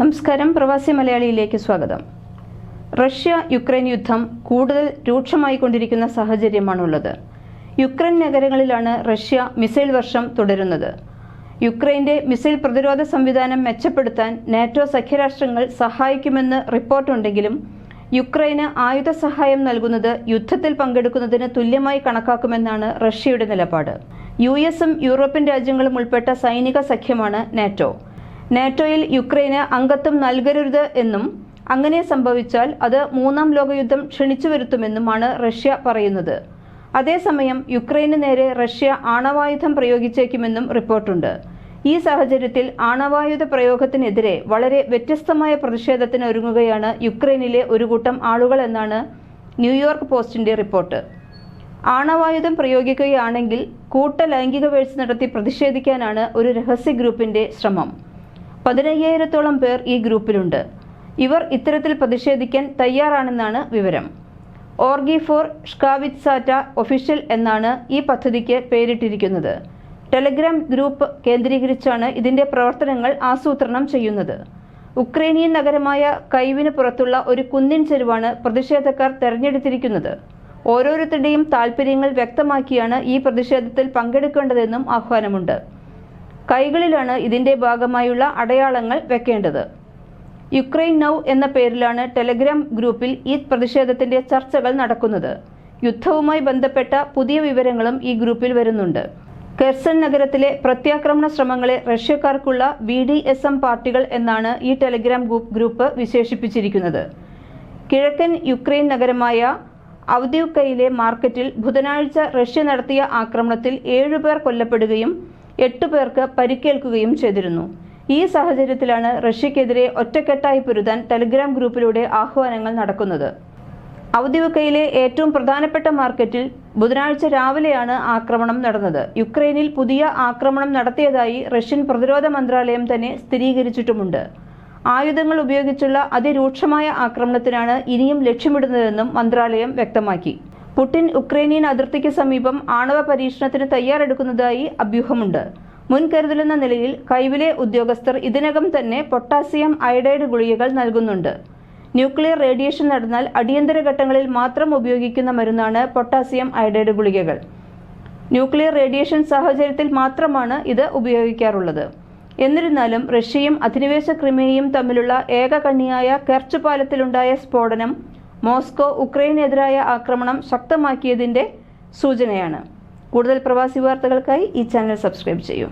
നമസ്കാരം. പ്രവാസി മലയാളിയിലേക്ക് സ്വാഗതം. റഷ്യ യുക്രൈൻ യുദ്ധം കൂടുതൽ രൂക്ഷമായി കൊണ്ടിരിക്കുന്ന സാഹചര്യമാണുള്ളത്. യുക്രൈൻ നഗരങ്ങളിലാണ് റഷ്യ മിസൈൽ വർഷം തുടരുന്നത്. യുക്രൈന്റെ മിസൈൽ പ്രതിരോധ സംവിധാനം മെച്ചപ്പെടുത്താൻ നാറ്റോ സഖ്യരാഷ്ട്രങ്ങൾ സഹായിക്കുമെന്ന് റിപ്പോർട്ടുണ്ടെങ്കിലും യുക്രൈന് ആയുധ സഹായം നൽകുന്നത് യുദ്ധത്തിൽ പങ്കെടുക്കുന്നതിന് തുല്യമായി കണക്കാക്കുമെന്നാണ് റഷ്യയുടെ നിലപാട്. യു എസും യൂറോപ്യൻ രാജ്യങ്ങളും ഉൾപ്പെട്ട സൈനിക സഖ്യമാണ് നാറ്റോ. നാറ്റോയിൽ യുക്രൈന് അംഗത്വം നൽകരുത് എന്നും അങ്ങനെ സംഭവിച്ചാൽ അത് മൂന്നാം ലോകയുദ്ധം ക്ഷണിച്ചു വരുത്തുമെന്നുമാണ് റഷ്യ പറയുന്നത്. അതേസമയം യുക്രൈന് നേരെ റഷ്യ ആണവായുധം പ്രയോഗിച്ചേക്കുമെന്നും റിപ്പോർട്ടുണ്ട്. ഈ സാഹചര്യത്തിൽ ആണവായുധ പ്രയോഗത്തിനെതിരെ വളരെ വ്യത്യസ്തമായ പ്രതിഷേധത്തിന് ഒരുങ്ങുകയാണ് യുക്രൈനിലെ ഒരു കൂട്ടം ആളുകൾ എന്നാണ് ന്യൂയോർക്ക് പോസ്റ്റിന്റെ റിപ്പോർട്ട്. ആണവായുധം പ്രയോഗിക്കുകയാണെങ്കിൽ കൂട്ട ലൈംഗിക വീഴ്ച നടത്തി പ്രതിഷേധിക്കാനാണ് ഒരു രഹസ്യ ഗ്രൂപ്പിന്റെ ശ്രമം. പതിനയ്യായിരത്തോളം പേർ ഈ ഗ്രൂപ്പിലുണ്ട്. ഇവർ ഇത്തരത്തിൽ പ്രതിഷേധിക്കാൻ തയ്യാറാണെന്നാണ് വിവരം. ഓർഗി ഫോർ ഷ്കാവിറ്റ്സാറ്റ ഒഫീഷ്യൽ എന്നാണ് ഈ പദ്ധതിക്ക് പേരിട്ടിരിക്കുന്നത്. ടെലഗ്രാം ഗ്രൂപ്പ് കേന്ദ്രീകരിച്ചാണ് ഇതിന്റെ പ്രവർത്തനങ്ങൾ ആസൂത്രണം ചെയ്യുന്നത്. ഉക്രൈനിയൻ നഗരമായ കൈവിന് പുറത്തുള്ള ഒരു കുന്നിൻ ചെരുവാണ് പ്രതിഷേധക്കാർ തെരഞ്ഞെടുത്തിരിക്കുന്നത്. ഓരോരുത്തരുടെയും താൽപ്പര്യങ്ങൾ വ്യക്തമാക്കിയാണ് ഈ പ്രതിഷേധത്തിൽ പങ്കെടുക്കേണ്ടതെന്നും ആഹ്വാനമുണ്ട്. കൈകളിലാണ് ഇതിന്റെ ഭാഗമായുള്ള അടയാളങ്ങൾ വെക്കേണ്ടത്. യുക്രൈൻ നൗ എന്ന പേരിലാണ് ടെലഗ്രാം ഗ്രൂപ്പിൽ ഈ പ്രതിഷേധത്തിന്റെ ചർച്ചകൾ നടക്കുന്നത്. യുദ്ധവുമായി ബന്ധപ്പെട്ട പുതിയ വിവരങ്ങളും ഈ ഗ്രൂപ്പിൽ വരുന്നുണ്ട്. കെർസൺ നഗരത്തിലെ പ്രത്യാക്രമണ ശ്രമങ്ങളെ റഷ്യക്കാർക്കുള്ള ബി ഡി എസ് എം പാർട്ടികൾ എന്നാണ് ഈ ടെലിഗ്രാം ഗ്രൂപ്പ് വിശേഷിപ്പിച്ചിരിക്കുന്നത്. കിഴക്കൻ യുക്രൈൻ നഗരമായ ഔദ്യോഗികയിലെ മാർക്കറ്റിൽ ബുധനാഴ്ച റഷ്യ നടത്തിയ ആക്രമണത്തിൽ ഏഴുപേർ കൊല്ലപ്പെടുകയും എട്ടു പേർക്ക് പരിക്കേൽക്കുകയും ചെയ്തിരുന്നു. ഈ സാഹചര്യത്തിലാണ് റഷ്യക്കെതിരെ ഒറ്റക്കെട്ടായി പൊരുതാൻ ടെലിഗ്രാം ഗ്രൂപ്പിലൂടെ ആഹ്വാനങ്ങൾ നടക്കുന്നത്. ഔദ്യോഗികയിലെ ഏറ്റവും പ്രധാനപ്പെട്ട മാർക്കറ്റിൽ ബുധനാഴ്ച രാവിലെയാണ് ആക്രമണം നടന്നത്. യുക്രൈനിൽ പുതിയ ആക്രമണം നടത്തിയതായി റഷ്യൻ പ്രതിരോധ മന്ത്രാലയം തന്നെ സ്ഥിരീകരിച്ചിട്ടുമുണ്ട്. ആയുധങ്ങൾ ഉപയോഗിച്ചുള്ള അതിരൂക്ഷമായ ആക്രമണത്തിനാണ് ഇനിയും ലക്ഷ്യമിടുന്നതെന്നും മന്ത്രാലയം വ്യക്തമാക്കി. പുടിൻ ഉക്രൈനിയൻ അതിർത്തിക്ക് സമീപം ആണവ പരീക്ഷണത്തിന് തയ്യാറെടുക്കുന്നതായി അഭ്യൂഹമുണ്ട്. മുൻകരുതലെന്ന നിലയിൽ കൈവിലെ ഉദ്യോഗസ്ഥർ ഇതിനകം തന്നെ പൊട്ടാസ്യം അയഡൈഡ് ഗുളികകൾ നൽകുന്നുണ്ട്. ന്യൂക്ലിയർ റേഡിയേഷൻ നടന്നാൽ അടിയന്തര ഘട്ടങ്ങളിൽ മാത്രം ഉപയോഗിക്കുന്ന മരുന്നാണ് പൊട്ടാസ്യം അയഡൈഡ് ഗുളികകൾ. ന്യൂക്ലിയർ റേഡിയേഷൻ സാഹചര്യത്തിൽ മാത്രമാണ് ഇത് ഉപയോഗിക്കാറുള്ളത്. എന്നിരുന്നാലും റഷ്യയും അധിനിവേശ ക്രിമിയയും തമ്മിലുള്ള ഏക ഏകകണ്ണിയായ കെർച്ച് പാലത്തിലുണ്ടായ സ്ഫോടനം മോസ്കോ ഉക്രൈനെതിരായ ആക്രമണം ശക്തമാക്കിയതിന്റെ സൂചനയാണ്. കൂടുതൽ പ്രവാസി വാർത്തകൾക്കായി ഈ ചാനൽ സബ്സ്ക്രൈബ് ചെയ്യൂ.